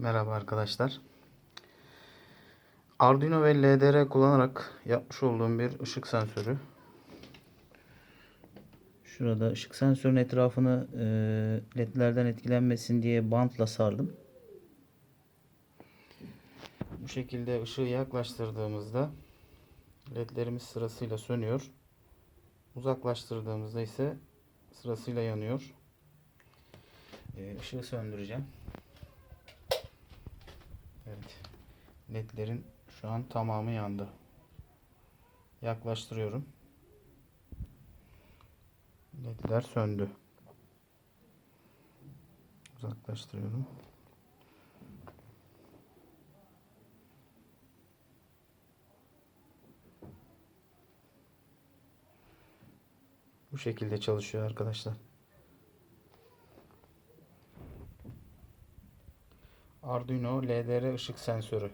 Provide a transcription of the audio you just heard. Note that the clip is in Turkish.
Merhaba arkadaşlar. Arduino ve LDR kullanarak yapmış olduğum bir ışık sensörü. Şurada ışık sensörün etrafını e, ledlerden etkilenmesin diye bantla sardım. Bu şekilde ışığı yaklaştırdığımızda ledlerimiz sırasıyla sönüyor. Uzaklaştırdığımızda ise sırasıyla yanıyor. E, ışığı söndüreceğim. Ledlerin şu an tamamı yandı. Yaklaştırıyorum. Ledler söndü. Uzaklaştırıyorum. Bu şekilde çalışıyor arkadaşlar. Arduino LDR ışık sensörü.